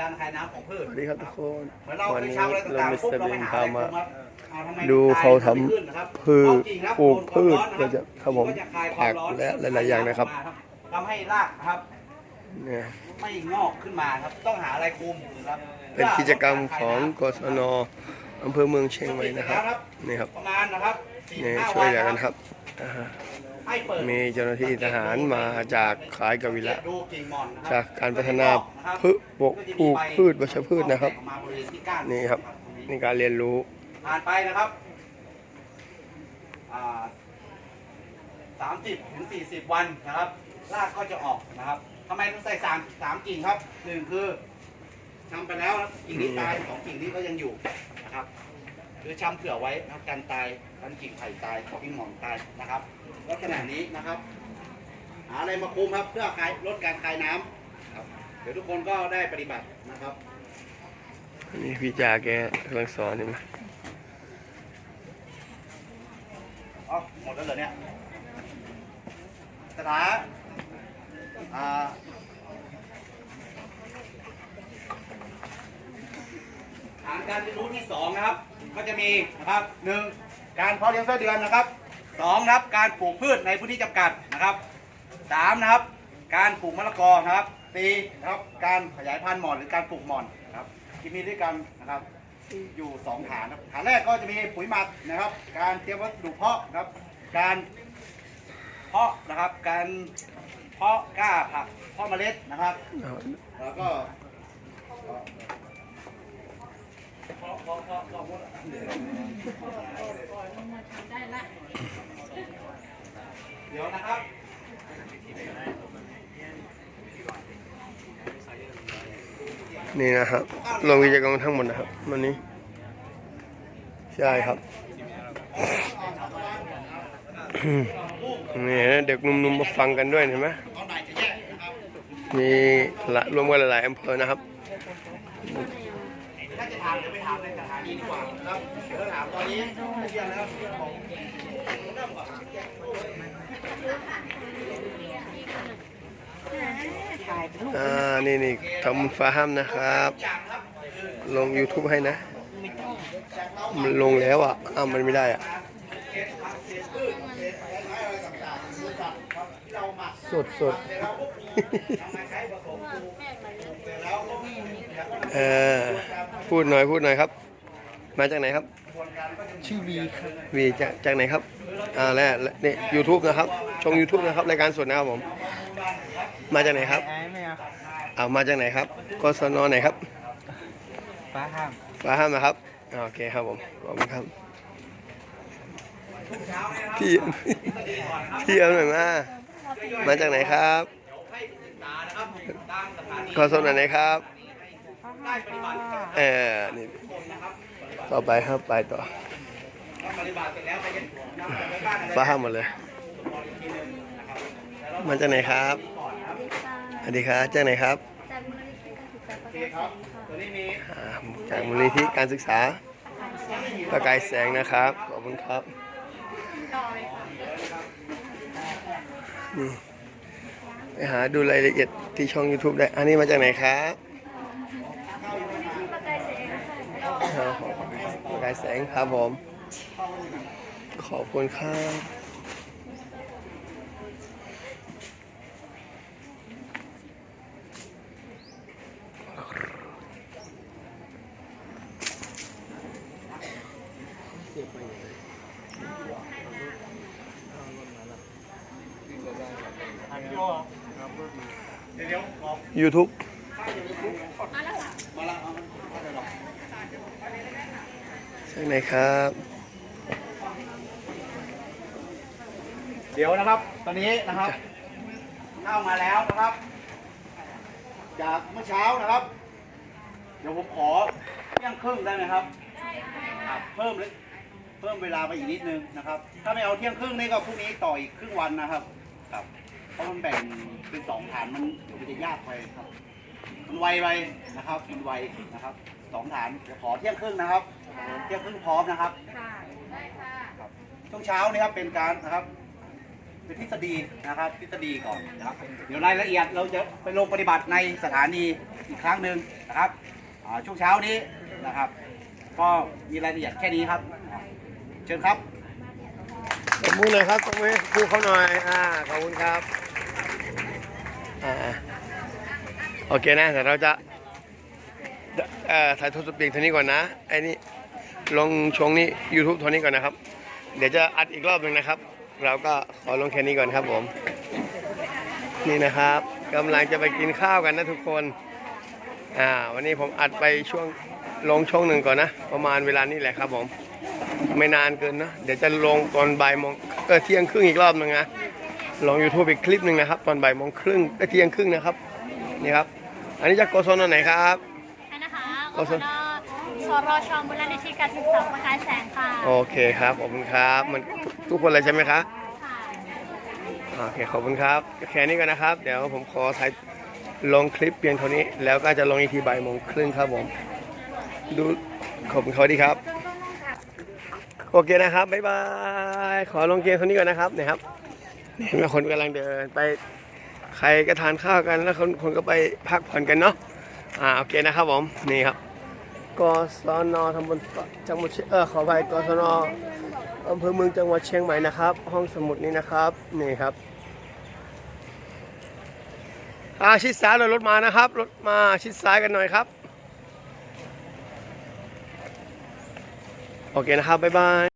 การคายน้ำของพืชสวัสดีครับทุกคนเหมือนเราวันไปนี้เช้าอะไรเราต่างมิๆสปุ๊บเตอร์เราเบไปนหาพาอะไรมาคุมครับเอาทำไมดูเขาทำมันขึ้นนะครับพืชเอาจริงครับปลูกพืชโดนความร้อนนก็จะครับผมก็จะคายความร้อนผักและหลายๆอย่างนะครับทำให้รากนะครับ เนี่ย ไม่งอกขึ้นมาครับ ต้องหาอะไรคุมนะครับเป็นกิจกรรมของกศนอำเภอเมืองเชียงใหม่นะครับนี่ครับประมาณนะครับสี่นี่ห้าช่วยเหลือกันครับอ่าฮะให้เปิด มีเจ้าหน้าที่ทหารมาจากขายกวิละดูกิ่งหม่อนนะคจารับกการพัฒนาพืชปลูกปลูกพืชวัชพืชนะครับออกมาบริเวณที่ก้านนี่ครับนี่การเรียนรู้ผ่านไปนะครับสามสิบถึงสี่สิบวันนะครับรากก็จะออกนะครับทำไมต้องใส่สามสามกิ่งครับหนึ่งคือทำไปแล้วนะกิ่งนี้ตายสองกิ่งนี้ก็ยังอยู่นะครับ คือชำเผื่อไว้นะครับกันตายกันกิ่งไผ่ตายกิ่งหมอนตายนะครับลักษณะนี้นะครับ หาอะไรมาคุมครับเพื่อคลายลดการคายน้ำครับเดี๋ยวทุกคนก็ได้ปฏิบัตินะครับนี่พี่จ่าแกกำลังสอนนี่ไหมอ๋อหมดแล้วเหรอเนี่ยสถาอ่าฐานการเรียนรู้ที่สองนะครับ ก็จะมีนะครับหนึ่งการเพาะเลี้ยงไส้เดือนนะครับสองนะครับการปลูกพืชในพื้นที่จำกัดนะครับสามนะครับ การปลูกมะละกอนะครับสี่นะครับการขยายพันธุ์หมอนหรือการปลูกหมอนนะครับที่มีด้วยกันนะครับอยู่สองฐานนะครับฐานแรกก็จะมีปุ๋ยหมักนะครับ การเตรียมวัสดุเพาะนะครับ การเพาะนะครับการเพาะกล้าผักเพาะเมล็ดนะครับ แล้วก็ เพาะเพาะเพาะเพาะหมดเดี๋ยวนะครับ นี่นะครับลงกิจกรรมทั้งหมดนะครับวันนี้ ใช่ครับ นี่นะเด็กหนุ่มๆมาฟังกันด้วยเห็นไหมมีละรวมกันหลายๆอำเภอนะครับ ถ้าจะถามเดี๋ยวไปถามในสถานีดีกว่าครับเดี๋ยวถามตอนนี้ไม่เที่ยงนะครับเรื่องของเริ่มก่อนอ่า นี่นี่ทำฟาร์มนะครับ ลง YouTube ให้นะ มันลงแล้วอะ อ้าวมันไม่ได้อะ สดสดเออ พูดหน่อยพูดหน่อยครับ มาจากไหนครับกระบวนการก็จะชื่อวีครับวีจากจากไหนครับอ่าแล้วและนี่ยูทูบนะครับช่อง YouTube นะครับรายการสดนะครับผม มาจากไหนครับไม่เอาเอามาจากไหนครับกศนไหนครับฟ้าห้ามฟ้าห้ามนะครับอ่าโอเคครับผมขอบคุณครับทุกเช้าเนี่ยนะครับพี่ทฤษฎีก่อนนะครับพี่เอาหน่อยมามาจากไหนครับเดี๋ยวให้ศึกษานะครับตามสถานีกศนไหนครับ ได้ปฏิบัติทุกเออนี่คนนะครับต่อไปครับไปต่อแล้วปฏิบัติเสร็จแล้วไปยังนำไปบ้านอะไรฟ้าห้ามหมดเลยอีกทีหนึ่งนะครับแล้วเรามาจากไหนครับก่อนนะครับสวัสดีครับจากไหนครับจากมูลนิธิการศึกษาโอประเคเทศครับค่ะตัวนี้มีอ่าจากมูลนิธิการศึกษาประกายแสงนะครับขอบคุณครับนี่ไปหาดูรายละเอียดที่ช่อง YouTube ได้ อันนี้มาจากไหนครับ ประกายแสงค่ะ อ๋อประกายแสงครับผม ขอบคุณครับเดี๋ยวขอ YouTube มาแล้วเอามาเอาเดี๋ยวรอ จากไหนครับ เดี๋ยวนะครับ ตอนนี้นะครับเข้ามาแล้วนะครับ จากเมื่อเช้านะครับ เดี๋ยวผมขอเที่ยงครึ่งได้ไหมครับครับเพิ่มเลยเพิ่มเวลาไปอีกนิดนึงนะครับ ถ้าไม่เอาเที่ยงครึ่งนี่ก็พรุ่งนี้ต่ออีกครึ่งวันนะครับครับเพราะมันแบ่งเป็นสองฐานมันเดี๋ยวมันจะยากไปครับ มันไวไปนะครับ มันไวนะครับ สองฐานเดี๋ยวขอเที่ยงครึ่งนะครับ เที่ยงครึ่งพร้อมนะครับครับช่วงเช้านี่ครับเป็นการนะครับเป็นทฤษฎีนะครับทฤษฎีก่อนนะครับ เดี๋ยวรายละเอียดเราจะไปลงปฏิบัติในสถานีอีกครั้งหนึ่งนะครับอ่าช่วงเช้านี้นะครับ ก็มีรายละเอียดแค่นี้ครับอ่าเชิญครับ ตบมือหน่อยครับตบมือครูเขาหน่อย อ่า ขอบคุณครับ อ่า โอเคนะ เดี๋ยวเราจะ เอ่อถ่ายทอดสดเพียงเท่านี้ก่อนนะไอ้นี่ลงช่วงนี้ YouTube เท่านี้ก่อนนะครับ เดี๋ยวจะอัดอีกรอบหนึ่งนะครับ เราก็ขอลงแค่นี้ก่อนครับผม นี่นะครับกำลังจะไปกินข้าวกันนะทุกคนอ่าวันนี้ผมอัดไปช่วงลงช่วงหนึ่งก่อนนะ ประมาณเวลานี้แหละครับผม ไม่นานเกินนะเดี๋ยวจะลงตอนบ่ายโมงเออเที่ยงครึ่งอีกรอบหนึงนะลง YouTube อีกคลิปหนึ่งนะครับ ตอนบ่ายโมงครึ่งเที่ยงครึ่งนะครับนี่ครับ อันนี้จากโกศลไหนครับอันคะขอบ กคุศณนสรชมูลนิธิการศึกษาประกายแสงค่ะโอเคครับขอบคุณครับมันทุกคนเลยใช่ไหมครับค่ะโอเคขอบคุณครับแค่นี้ก่อนนะครับ เดี๋ยวผมขอถ่ายลงคลิปเพียงเท่านี้ แล้วก็จะลงอีกทีบ่ายโมงครึ่งครับผมดูขอบคุณเขาดีครับ โอเคนะครับบ๊ายบายขอลงเกมเท่านี้ก่อนนะครับเนี่ยครับเห็นว่าคนกำลังเดินไปใครก็ทานข้าวกันแล้วคนคนก็ไปพักผ่อนกันเนาะ อ่าโอเคนะครับผมนี่ครับกศนตำบลจังหวัดเชียงเออขอไปกศนอำเภอเมืองจังหวัดเชียงใหม่นะครับ ห้องสมุดนี้นะครับนี่ครับอาชิดซ้ายเลยรถมานะครับรถมาชิดซ้ายกันหน่อยครับ โอเคนะครับบ๊ายบาย